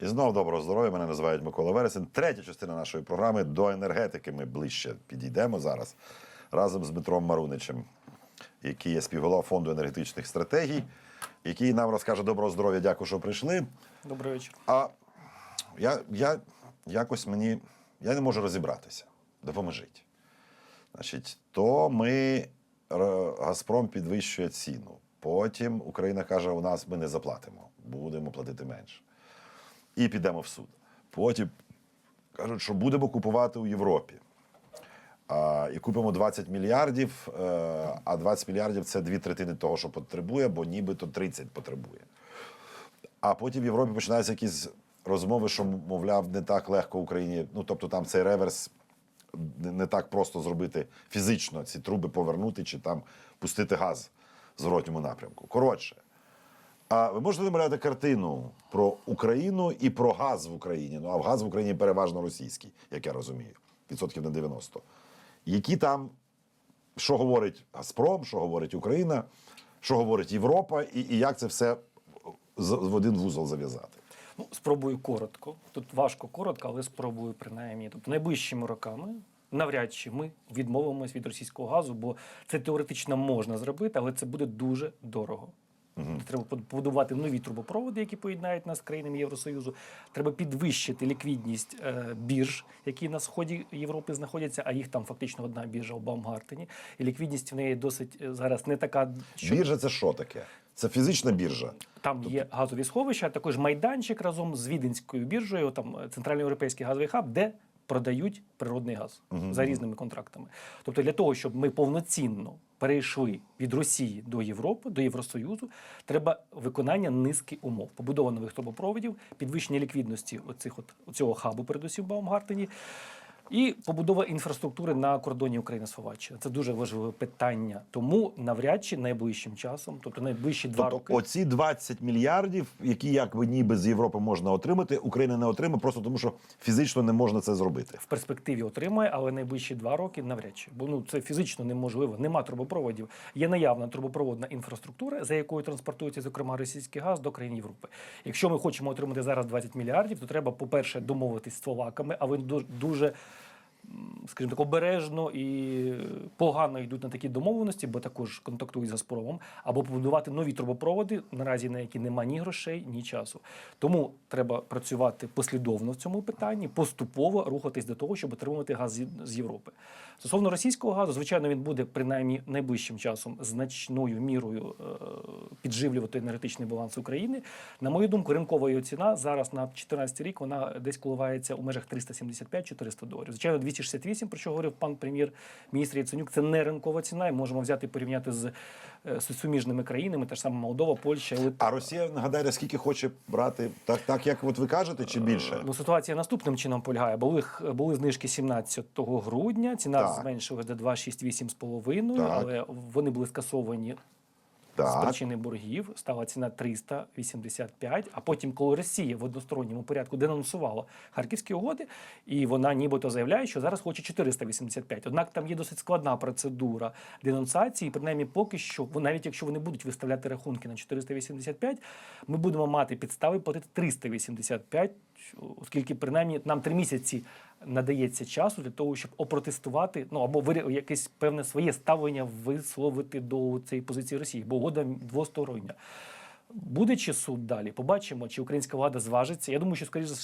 І знову доброго здоров'я. Мене називають Микола Вересень. Третя частина нашої програми до енергетики. Ми ближче підійдемо зараз разом з Дмитром Маруничем, який є співголова фонду енергетичних стратегій, який нам розкаже доброго здоров'я. Дякую, що прийшли. Добрий вечір. А я, я якось мені я не можу розібратися. Допоможіть. Значить, то ми Газпром підвищує ціну. Потім Україна каже, у нас ми не заплатимо, будемо платити менше. І підемо в суд. Потім кажуть, що будемо купувати у Європі. А, і купимо 20 мільярдів, е, а 20 мільярдів це дві третини того, що потребує, бо нібито 30 потребує. А потім в Європі починаються якісь розмови, що, мовляв, не так легко Україні. Ну, тобто там цей реверс не, так просто зробити фізично, ці труби повернути чи там пустити газ в зворотньому напрямку. Коротше, а ви можете намалювати картину про Україну і про газ в Україні? Ну, а газ в Україні переважно російський, як я розумію, відсотків на 90. Які там, що говорить Газпром, що говорить Україна, що говорить Європа, і, і як це все в один вузол зав'язати? Ну, спробую коротко. Тут важко коротко, але спробую принаймні. Тобто найближчими роками навряд чи ми відмовимося від російського газу, бо це теоретично можна зробити, але це буде дуже дорого. Треба побудувати нові трубопроводи, які поєднають нас з країнами Євросоюзу. Треба підвищити ліквідність е, бірж, які на сході Європи знаходяться, а їх там фактично одна біржа у Баумгартені. І ліквідність в неї досить е, зараз не така, що Біржа це що таке? Це фізична біржа. Там є газові сховища, а також майданчик разом з Віденською біржею, там е, центральноєвропейський газовий хаб, де продають природний газ за різними контрактами. Тобто, для того, щоб ми повноцінно перейшли від Росії до Європи, до Євросоюзу, треба виконання низки умов, побудова нових трубопроводів, підвищення ліквідності оцих от цього хабу, передусім в Баумгартені. І побудова інфраструктури на кордоні України словаччина це дуже важливе питання. Тому навряд чи найближчим часом, тобто найближчі два Тобто, роки, оці 20 мільярдів, які якби ніби з Європи можна отримати, Україна не отримає, просто тому що фізично не можна це зробити. в перспективі отримає, але найближчі два роки навряд чи. Бо ну це фізично неможливо. Нема трубопроводів. Є наявна трубопроводна інфраструктура, за якою транспортується, зокрема, російський газ до країн Європи. Якщо ми хочемо отримати зараз 20 мільярдів, то треба, по-перше, домовитись з словаками, ду- дуже. Скажімо так, обережно і погано йдуть на такі домовленості, бо також контактують з Газпромом, або побудувати нові трубопроводи, наразі на які нема ні грошей, ні часу. Тому треба працювати послідовно в цьому питанні, поступово рухатись до того, щоб отримувати газ з Європи. Стосовно російського газу, звичайно, він буде принаймні найближчим часом значною мірою е, підживлювати енергетичний баланс України. На мою думку, ринкова його ціна зараз на 2014 рік вона десь коливається у межах 375-400 доларів. Звичайно, 268, про що говорив пан прем'єр-міністр Яценюк, це не ринкова ціна. І можемо взяти і порівняти з, е, суміжними країнами, та ж сама Молдова, Польща, Литва. А Росія нагадайте, скільки хоче брати, так, так як от ви кажете, чи більше? Ну, ситуація наступним чином полягає. Були, були знижки 17 грудня, ціна Так. зменшилась до 2,68,5, Так. але вони були скасовані з причини боргів. Стала ціна 385, а потім, коли Росія в односторонньому порядку денонсувала харківські угоди, і вона нібито заявляє, що зараз хоче 485. Однак там є досить складна процедура денонсації, принаймні поки що, навіть якщо вони будуть виставляти рахунки на 485, ми будемо мати підстави платити 385, оскільки принаймні нам три місяці надається часу для того, щоб опротестувати, ну або вир... якесь певне своє ставлення висловити до цієї позиції Росії, бо угода двостороння. Буде чи суд далі? Побачимо, чи українська влада зважиться. Я думаю, що скоріше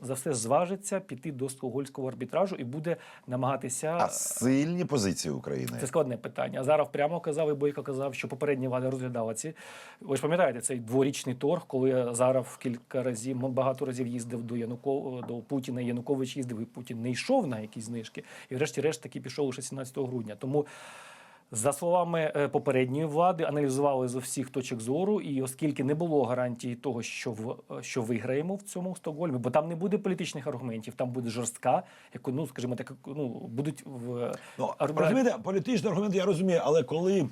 за- все зважиться піти до стокгольського арбітражу і буде намагатися А сильні позиції України. це складне питання. Азаров прямо казав, і Бойко казав, що попередня влада розглядала ці. Ви ж пам'ятаєте цей дворічний торг, коли Азаров кілька разів, багато разів їздив до Януко, до Путіна. Янукович їздив, і Путін не йшов на якісь знижки. І врешті-решт таки пішов лише 17 грудня. Тому. За словами е, попередньої влади, аналізували з усіх точок зору, і оскільки не було гарантії того, що в е, що виграємо в цьому Стокгольмі, бо там не буде політичних аргументів, там буде жорстка, яку ну скажімо так, ну будуть в Ну, розумієте, політичний аргумент я розумію, але коли,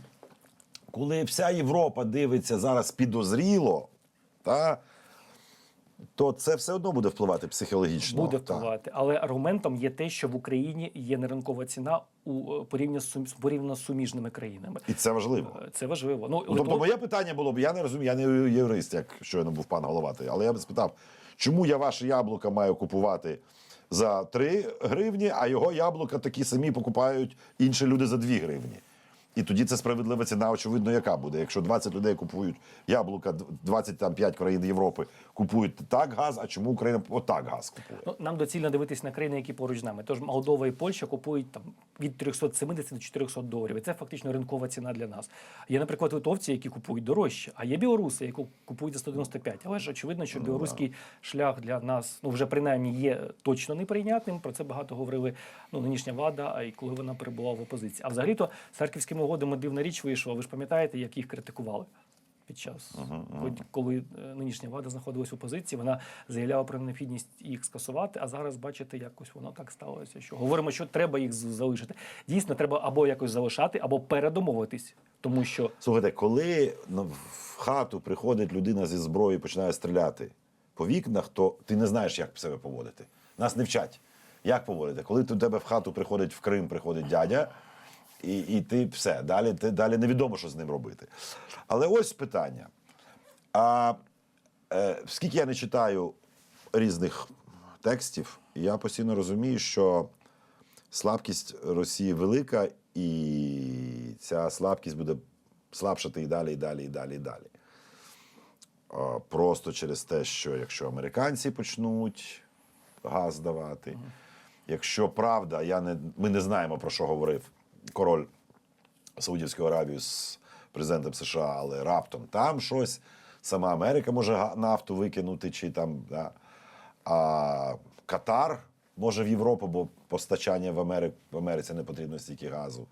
коли вся Європа дивиться зараз підозріло, та, то це все одно буде впливати психологічно. Буде Так. впливати. Але аргументом є те, що в Україні є неринкова ціна у е, порівняно з порівняно з суміжними країнами. І це важливо. Е, Це важливо. Ну, Ну, тобто, моє питання було б: я не розумію, я не юрист, як щойно був пан Головатий, але я б спитав, чому я ваше яблука маю купувати за 3 гривні, а його яблука такі самі покупають інші люди за 2 гривні. І тоді це справедлива ціна, очевидно, яка буде. Якщо 20 людей купують яблука, 25 країн Європи купують так газ, а чому Україна отак газ купує? Ну, нам доцільно дивитись на країни, які поруч з нами. Тож Молдова і Польща купують там від 370 до 400 доларів. І це фактично ринкова ціна для нас. Є, наприклад, литовці, які купують дорожче, а є білоруси, які купують за 195. Але ж очевидно, що білоруський шлях для нас ну вже принаймні є точно неприйнятним. Про це багато говорили ну нинішня влада, а й коли вона перебувала в опозиції. А взагалі-то з харківськими угодами дивна річ вийшла. Ви ж пам'ятаєте, як їх критикували? Під час коли- коли е, нинішня влада знаходилась в опозиції, вона заявляла про необхідність їх скасувати. А зараз бачите, якось воно так сталося. Що говоримо, що треба їх залишити. Дійсно, треба або якось залишати, або передомовитись, тому що Слухайте, коли в хату приходить людина зі зброєю і починає стріляти по вікнах, то ти не знаєш, як себе поводити. Нас не вчать. Як поводити? Коли до тебе в хату приходить в Крим, приходить дядя, і, і ти все, далі, ти, далі невідомо, що з ним робити. Але ось питання. А е, скільки я не читаю різних текстів, я постійно розумію, що слабкість Росії велика, і ця слабкість буде слабшати і далі, і далі, і далі, і далі. А, Просто через те, що якщо американці почнуть газ давати, якщо правда, я не, ми не знаємо про що говорив король Саудівської Аравії з президентом США, але раптом там щось. Сама Америка може нафту викинути, чи там. Да. А Катар може в Європу, бо постачання в, Амери... в Америці не потрібно стільки газу.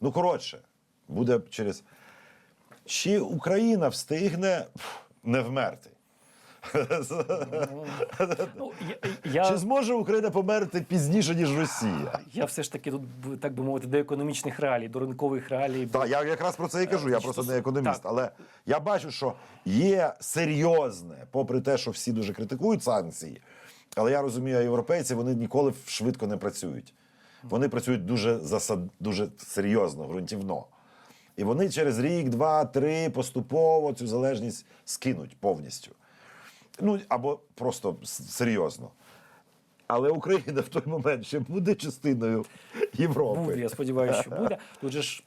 Ну, коротше, буде через. Чи Україна встигне не вмерти? Ну я, Чи зможе Україна померти пізніше, ніж Росія? я все ж таки тут так би мовити до економічних реалій, до ринкових реалій. Так, я якраз про це і кажу. Я Значить, просто не економіст. так. Але я бачу, що є серйозне, попри те, що всі дуже критикують санкції. Але я розумію, європейці вони ніколи швидко не працюють. Вони працюють дуже засад, дуже серйозно, ґрунтівно. І вони через рік, два, три поступово цю залежність скинуть повністю. Ну або просто серйозно. Але Україна в той момент ще буде частиною Європи. Буде, я сподіваюся, що буде. Тут же ж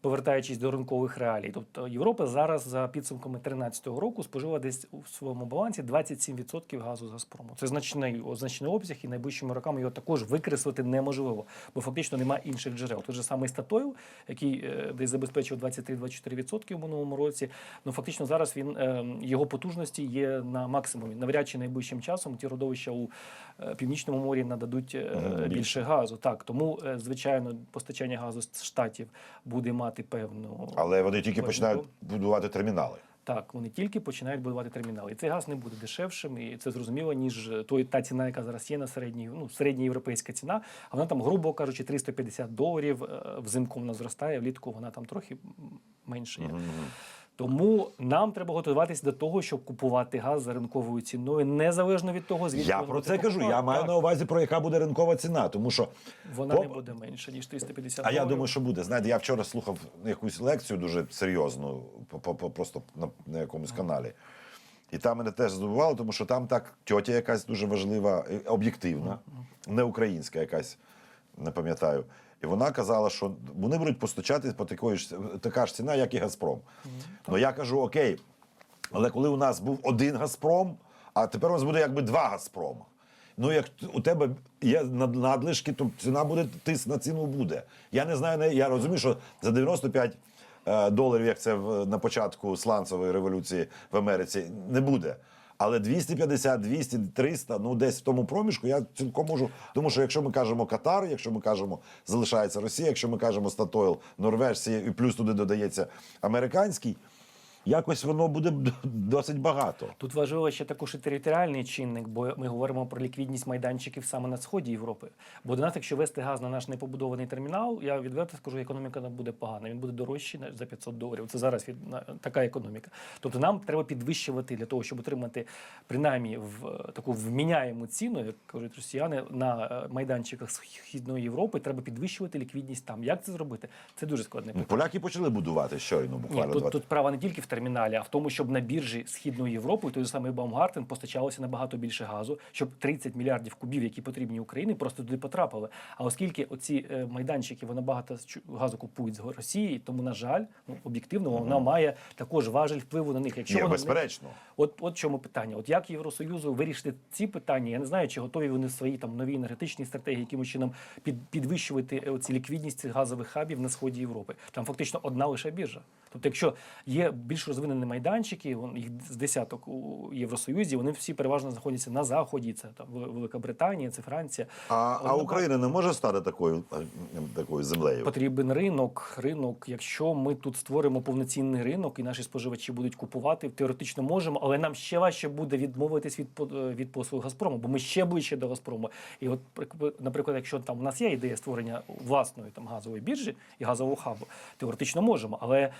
повертаючись до ринкових реалій. Тобто Європа зараз за підсумками 2013 року спожила десь у своєму балансі 27% газу з Газпрому. Це значний, значний обсяг, і найближчими роками його також викреслити неможливо, бо фактично немає інших джерел. Той же самий Статойл, який е, десь забезпечив 23-24% в минулому році. Ну фактично зараз він е, його потужності є на максимумі. Навряд чи найближчим часом ті родовища у е, північному морі нададуть більше газу. Так тому звичайно постачання газу з штатів буде мати певну Але вони тільки певну... починають будувати термінали. так. Вони тільки починають будувати термінали. І цей газ не буде дешевшим, і це зрозуміло, ніж той та ціна, яка зараз є на середній, ну середня європейська ціна. А вона там, грубо кажучи, 350 доларів. е, Взимку вона зростає, влітку вона там трохи менше є. Тому нам треба готуватися до того, щоб купувати газ за ринковою ціною, незалежно від того, звідки Я про це кажу. Я маю Так, на увазі про яка буде ринкова ціна, тому що вона По- не буде менше ніж 350 А я думаю, що буде. Знаєте, я вчора слухав якусь лекцію дуже серйозну, по- по- просто на, на якомусь каналі. І там мене теж здивувало, тому що там так тьотя якась дуже важлива, об'єктивна, не українська якась, не пам'ятаю. І вона казала, що вони будуть постачати по такої ж така ж ціна, як і Газпром. Ну я кажу, окей, але коли у нас був один Газпром, а тепер у нас буде якби два Газпрома. Ну, як у тебе є надлишки, то ціна буде тиск на ціну буде. Я не знаю, я розумію, що за 95 е, доларів, як це на початку сланцевої революції в Америці, не буде. Але 250, 200, 300, ну десь в тому проміжку я цілком можу. Тому що якщо ми кажемо Катар, якщо ми кажемо залишається Росія, якщо ми кажемо Статойл, Норвежці, і плюс туди додається американський. Якось воно буде досить багато. Тут важливо ще також і територіальний чинник, бо ми говоримо про ліквідність майданчиків саме на сході Європи. Бо до нас, якщо вести газ на наш непобудований термінал, я відверто скажу, економіка нам буде погана. Він буде дорожчий за 500 доларів. Це зараз від така економіка. Тобто нам треба підвищувати для того, щоб отримати принаймні в таку вміняєму ціну, як кажуть росіяни, на е, майданчиках східної Європи. Треба підвищувати ліквідність там. Як це зробити? Це дуже складне Ну. Поляки почали будувати щойно, Ні, буквально тут, два тут справа не тільки в терміналі, а в тому, щоб на біржі Східної Європи той же самий Baumgarten постачалося набагато більше газу, щоб 30 мільярдів кубів, які потрібні Україні, просто туди потрапили. А оскільки оці е, майданчики вони багато газу купують з Росії, тому на жаль, ну об'єктивно вона має також важель впливу на них. Якщо воно не- безперечно. От от чому питання. От як Євросоюзу вирішити ці питання? Я не знаю, чи готові вони свої там нові енергетичні стратегії, якимось чином під, підвищувати е, оці ліквідність цих газових хабів на сході Європи. Там фактично одна лише біржа. Тобто, якщо є більш розвинені майданчики, їх з десяток у Євросоюзі, вони всі переважно знаходяться на заході. Це там Велика Британія, це Франція. А, а Україна не може стати такою, такою землею. Потрібен ринок. Ринок, якщо ми тут створимо повноцінний ринок і наші споживачі будуть купувати, теоретично можемо, але нам ще важче буде відмовитись від е, від послуг Газпрому, бо ми ще ближче до Газпрому. І от, прик- наприклад, якщо там у нас є ідея створення власної там газової біржі і газового хабу, теоретично можемо, але.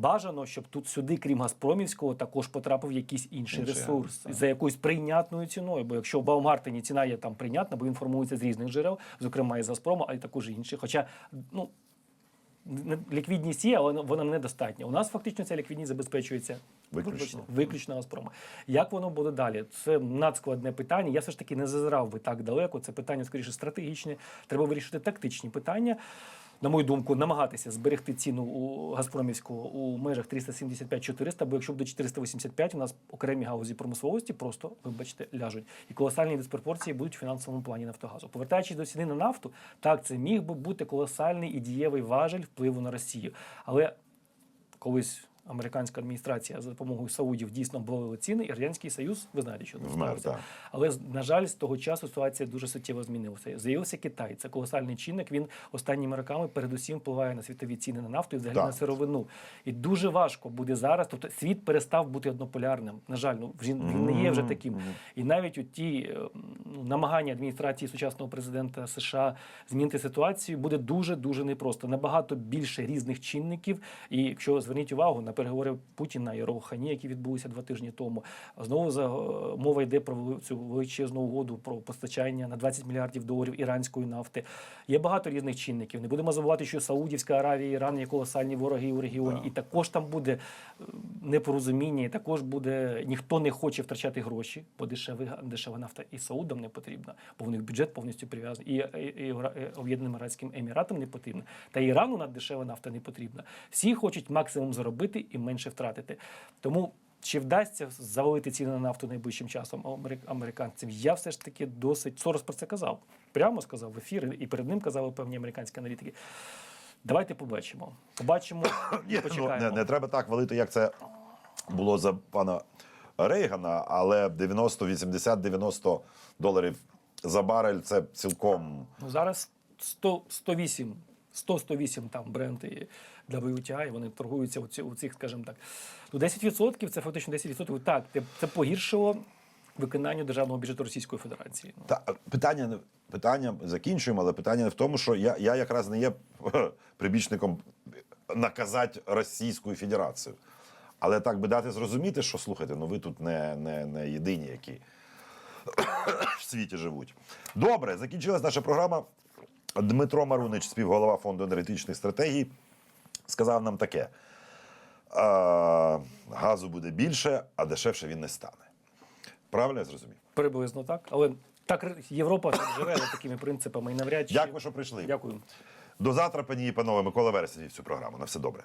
Бажано, щоб тут сюди, крім Газпромівського, також потрапив якийсь інший ресурс так. за якоюсь прийнятною ціною. Бо якщо в Baumgarten ціна є там прийнятна, бо він формується з різних джерел, зокрема і з Газпрому, а й також і інших. Хоча ну ліквідність є, але вона недостатня. У нас фактично ця ліквідність забезпечується Виключно. виключно Газпромом. Як воно буде далі? Це надскладне питання. Я все ж таки не зазирав би так далеко. Це питання скоріше стратегічне. Треба вирішити тактичні питання. На мою думку, намагатися зберегти ціну у Газпромівського у межах 375-400, бо якщо буде 485, у нас окремі галузі промисловості просто, вибачте, ляжуть. І колосальні диспропорції будуть в фінансовому плані Нафтогазу. Повертаючись до ціни на нафту, так, це міг би бути колосальний і дієвий важель впливу на Росію. Але колись американська адміністрація за допомогою Саудів дійсно обвалила ціни, і Радянський Союз, ви знаєте, що сталося. Але на жаль, з того часу ситуація дуже суттєво змінилася. З'явився Китай. Це колосальний чинник. Він останніми роками передусім впливає на світові ціни на нафту і взагалі Так. на сировину. І дуже важко буде зараз. Тобто світ перестав бути однополярним. На жаль, ну він, він не є вже таким. І навіть у ті е, ну, намагання адміністрації сучасного президента США змінити ситуацію буде дуже дуже непросто. Набагато більше різних чинників. І якщо зверніть увагу на переговори Путіна і Роухані, які відбулися два тижні тому, знову за е, мова йде про цю величезну угоду про постачання на 20 мільярдів доларів іранської нафти. Є багато різних чинників. Не будемо забувати, що Саудівська Аравія Іран є колосальні вороги у регіоні, і також там буде е, непорозуміння, і також буде ніхто не хоче втрачати гроші, бо дешева нафта і Саудам не потрібна, бо в них бюджет повністю прив'язаний. І, і, і Об'єднаним Арабським Еміратам не потрібна. Та Ірану на дешева нафта не потрібна. Всі хочуть максимум заробити і менше втратити. Тому. Чи вдасться завалити ціни на нафту найближчим часом американцям? Я все ж таки досить Сорос про це казав. Прямо сказав в ефірі, і перед ним казали певні американські аналітики. Давайте побачимо. Побачимо і ну, почекаємо. не, не треба так валити, як це було за пана Рейгана, але 90, 80, 90 доларів за барель це цілком. Ну, зараз 100, 108, 100-108 там бренд і WTI, вони торгуються у, цих, скажімо так. Ну, 10% це фактично 10%. Так, це, погіршило виконання державного бюджету Російської Федерації. Та питання не- питання закінчуємо, але питання не в тому, що я, я якраз не є прибічником наказати Російську Федерацію. Але так би дати зрозуміти, що слухайте, ну ви тут не, не, не єдині, які в світі живуть. Добре, закінчилась наша програма. Дмитро Марунич, співголова фонду енергетичних стратегій, сказав нам таке: а, газу буде більше, а дешевше він не стане. Правильно я зрозумів? Приблизно так. Але так Європа живе за такими принципами і навряд чи. Дякую, що прийшли. Дякую. До завтра, пані і панове, Микола Вересень вів цю програму. На все добре.